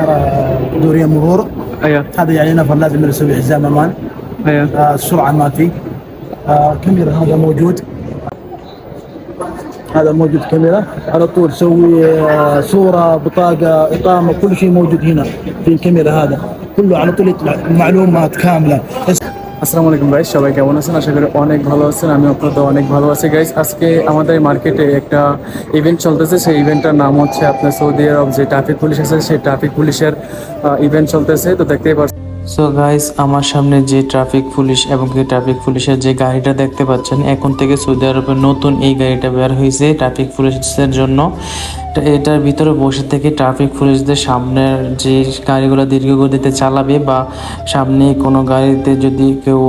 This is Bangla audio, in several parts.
كاميرا دورية مرور أيوه. هذا يعني نفر لازم يسوي حزام أمان أيوه. آه السرعة ما في. آه كاميرا هذا موجود. هذا موجود كاميرا. على طول سوي آه صورة بطاقة إقامة كل شيء موجود هنا في الكاميرا هذا. كله على طول يطلع معلومات كاملة. আসসালামু আলাইকুম গাইস সবাই কেমন আছেন? আশা করি অনেক ভালো আছেন আমি আপনাদের অনেক ভালো আছি। গাইস আজকে আমাদের মার্কেটে একটা ইভেন্ট চলতেছে, সেই ইভেন্টটার নাম হচ্ছে আপনার সৌদি আরব যে ট্রাফিক পুলিশ আছে, সেই ট্রাফিক পুলিশের ইভেন্ট চলতেছে। তো দেখতেই পাচ্ছেন সো গাইস আমার সামনে যে ট্রাফিক পুলিশ এবং কি ট্রাফিক পুলিশের যে গাড়িটা দেখতে পাচ্ছেন, এখন থেকে সৌদি আরবের নতুন এই গাড়িটা বের হয়েছে ট্রাফিক পুলিশের জন্য। এটার ভিতরে বসে থেকে ট্রাফিক পুলিশদের সামনের যে গাড়িগুলো দীর্ঘ গতিতে চালাবে বা সামনে কোনো গাড়িতে যদি কেউ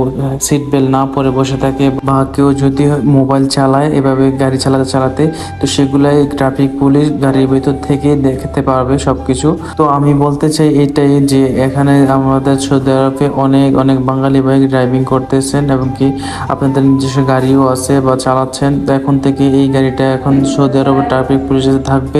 সিট বেল্ট না পরে বসে থাকে বা কেউ যদি মোবাইল চালায়, এভাবে গাড়ি চালাতে চালাতে, তো সেগুলাই ট্রাফিক পুলিশ গাড়ির ভিতর থেকে দেখতে পারবে সব কিছু তো আমি বলতে চাই এটাই যে এখানে আমাদের সৌদি আরবে অনেক অনেক বাঙালি ভাই ড্রাইভিং করতেছেন এবং কি আপনাদের নিজস্ব গাড়িও আছে বা চালাচ্ছেন। তো এখন থেকে এই গাড়িটা এখন সৌদি আরবের ট্রাফিক পুলিশে থাকবে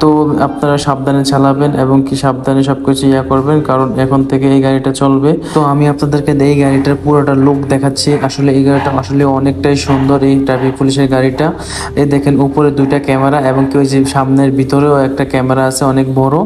তো আপনারা সাবধানে চালাবেন এবং কি সাবধানে সবকিছু ইয়া করবেন, কারণ এখন থেকে এই গাড়িটা চলবে। তো আমি আপনাদেরকে এই গাড়িটার পুরোটা লুক দেখাচ্ছি। আসলে এই গাড়িটা আসলে অনেকটাই সুন্দর এই ট্রাফিক পুলিশের গাড়িটা। এই দেখেন উপরে দুইটা ক্যামেরা এবং কি ওই যে সামনের ভিতরেও একটা ক্যামেরা আছে, অনেক বড়।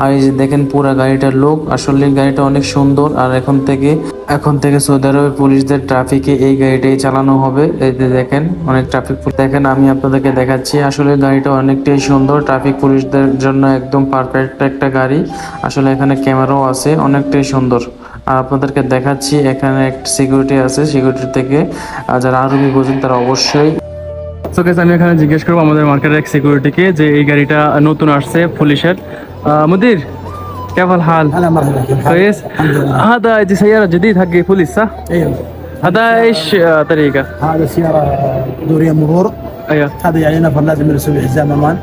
আর এই যে দেখেন পুরো গাড়িটার লুক আসলে গাড়িটা অনেক সুন্দর। আর এখন থেকে এখন থেকে সৌদি আরবের পুলিশদের ট্রাফিকে এই গাড়িটাই চালানো হবে। এই যে দেখেন, অনেক ট্রাফিক দেখেন, আমি আপনাদেরকে দেখাচ্ছি, আসলে গাড়িটা অনেকটাই সুন্দর ট্রাফিক পুলিশদের জন্য একদম পারফেক্ট একটা গাড়ি আসলে এখানে ক্যামেরাও আছে অনেকটাই সুন্দর আর আপনাদেরকে দেখাচ্ছি এখানে একটা সিকিউরিটি আছে সিকিউরিটি থেকে আহ, যারা আরবি বোঝেন তারা অবশ্যই তো guys, আমি এখানে জিজ্ঞেস করবো আমাদের মার্কেটের এক সিকিউরিটিকে যে এই গাড়িটা নতুন আসছে পুলিশের আহ, মুদির كيف الحال؟ هلا مرحبا كيف حالك؟ كويس؟ الحمد لله هذا دي سيارة جديد حق بوليس صح؟ ايوه هذا ايش آه، طريقة؟ هذا سياره دوريه مرور ايوه هذا يعني نفر لازم يسوي حزام امان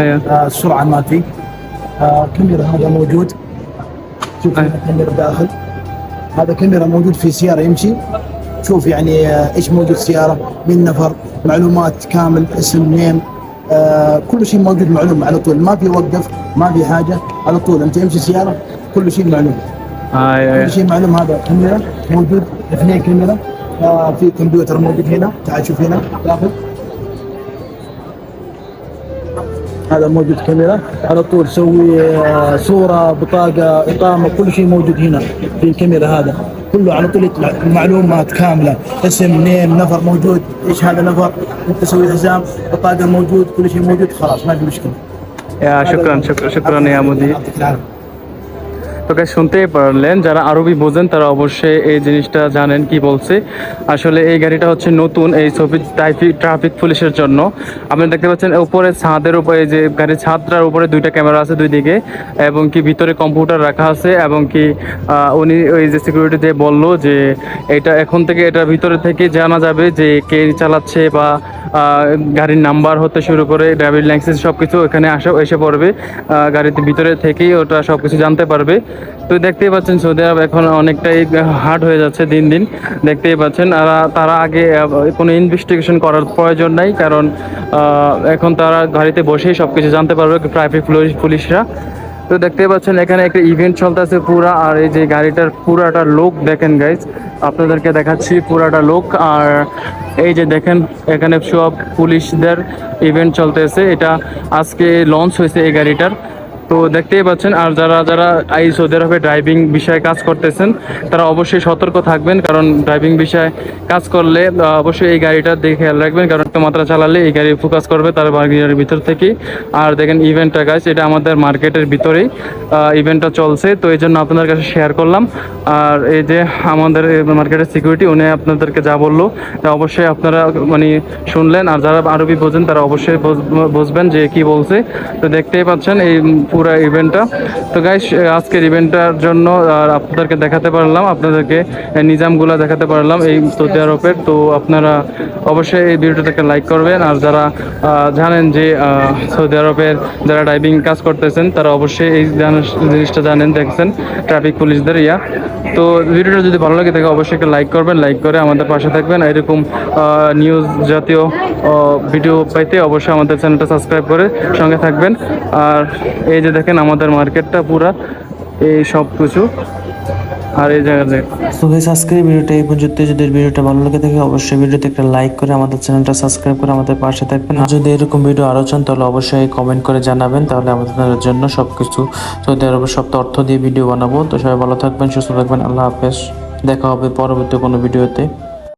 أيوه. آه السرعة ما في آه كاميرا هذا موجود. شوف أي. هنا كاميرا داخل. هذا كاميرا موجود في سيارة يمشي. شوف يعني آه إيش موجود سيارة من نفر معلومات كامل اسم نيم. آه كل شيء موجود معلوم على طول. ما في وقف ما في حاجة على طول. أنت يمشي سيارة كل شيء معلوم. آه كل أيوه. شيء معلوم. هذا كاميرا موجود اثنين كاميرا. آه في كمبيوتر موجود هنا. تعال شوف هنا داخل. هذا موجود كاميرا. على طول سوي آه، صورة بطاقة إقامة كل شيء موجود هنا في الكاميرا هذا. كله على طول يطلع معلومات كاملة. اسم نيم نفر موجود. إيش هذا نفر؟ أنت تسوي حزام بطاقة موجود كل شيء موجود خلاص ما في مشكلة. يا شكرا شكرا شكرا يا مدير. তো guys, শুনতেই পারলেন যারা আরবি বোঝেন তারা অবশ্যই এই জিনিসটা জানেন কি বলছে। আসলে এই গাড়িটা হচ্ছে নতুন এই ছবি ট্রাফিক ট্রাফিক পুলিশের জন্য। আপনি দেখতে পাচ্ছেন উপরে ছাদের উপরে যে গাড়ির ছাদটার উপরে দুইটা ক্যামেরা আছে দুই দিকে এবং কি ভিতরে কম্পিউটার রাখা আছে এবং কি উনি ওই যে সিকিউরিটি যে বলল যে এটা এখন থেকে এটার ভিতরে থেকে জানা যাবে যে কে চালাচ্ছে বা গাড়ির নাম্বার হতে শুরু করে ড্রাইভিং লাইসেন্স সব কিছু এখানে আসা এসে পড়বে। গাড়িতে ভিতরে থেকেই ওটা সব কিছু জানতে পারবে। তো দেখতেই পাচ্ছেন সৌদি আরব এখন অনেকটাই হার্ড হয়ে যাচ্ছে দিন দিন। দেখতেই পাচ্ছেন, আর তারা আগে কোনো ইনভেস্টিগেশন করার প্রয়োজন নাই, কারণ এখন তারা গাড়িতে বসেই সব কিছু জানতে পারবে ট্রাফিক পুলিশরা। তো দেখতেই পাচ্ছেন, এখানে একটা ইভেন্ট চলতেছে পুরা, আর এই যে গাড়িটার পুরাটা লোক দেখেন গাইজ আপনাদেরকে দেখাচ্ছি পুরাটা লোক আর এই যে দেখেন, এখানে সব পুলিশদের ইভেন্ট চলতেছে। এটা আজকে লঞ্চ হয়েছে এই গাড়িটার। তো দেখতেই পাচ্ছেন, আর যারা যারা এই সৌদি আরবে ড্রাইভিং বিষয়ে কাজ করতেছেন, তারা অবশ্যই সতর্ক থাকবেন, কারণ ড্রাইভিং বিষয়ে কাজ করলে অবশ্যই এই গাড়িটা দেখে খেয়াল রাখবেন, কারণ একটা মাত্রা চালালে এই গাড়ি ফোকাস করবে তার গাড়ির ভিতর থেকে আর দেখেন ইভেন্টটা গাছ এটা আমাদের মার্কেটের ভিতরেই ইভেন্টটা চলছে, তো এই জন্য আপনাদের কাছে শেয়ার করলাম। আর এই যে আমাদের মার্কেটের সিকিউরিটি উনি আপনাদেরকে যা বলল অবশ্যই আপনারা মানে শুনলেন। আর যারা আরবি বোঝেন, তারা অবশ্যই বুঝ- বুঝবেন যে কি বলছে। তো দেখতেই পাচ্ছেন, এই পুরো ইভেন্টটা তো গাইস আজকের ইভেন্টটার জন্য আপনাদেরকে দেখাতে পারলাম, আপনাদেরকে নিজামগুলো দেখাতে পারলাম এই সৌদি আরবের। তো আপনারা অবশ্যই এই ভিডিওটাকে লাইক করবেন, আর যারা জানেন যে সৌদি আরবের যারা ড্রাইভিং কাজ করতেছেন, তারা অবশ্যই এই জান- জিনিসটা জানেন, দেখছেন ট্রাফিক পুলিশদের ইয়া। তো ভিডিওটা যদি ভালো লাগে থাকে অবশ্যই একটা লাইক করবেন লাইক করে আমাদের পাশে থাকবেন। এরকম নিউজ জাতীয় ভিডিও পাইতে অবশ্যই আমাদের চ্যানেলটা সাবস্ক্রাইব করে সঙ্গে থাকবেন। আর এই যে দেখেন আমাদের মার্কেটটা পুরা, এই সব কিছু। আর এই জায়গাতে তো আজকের ভিডিওটা এই পর্যন্ত যদি ভিডিওটা ভালো লাগে থাকে অবশ্যই ভিডিওতে একটা লাইক করে আমাদের চ্যানেলটা সাবস্ক্রাইব করে আমাদের পাশে থাকবেন। আর যদি এরকম ভিডিও আরও চান, তাহলে অবশ্যই কমেন্ট করে জানাবেন, তাহলে আমাদের জন্য সব সবকিছু সৌদি আরবের সব তথ্য দিয়ে ভিডিও বানাবো। তো সবাই ভালো থাকবেন, সুস্থ থাকবেন। আল্লাহ হাফেজ। দেখা হবে পরবর্তী কোনো ভিডিওতে।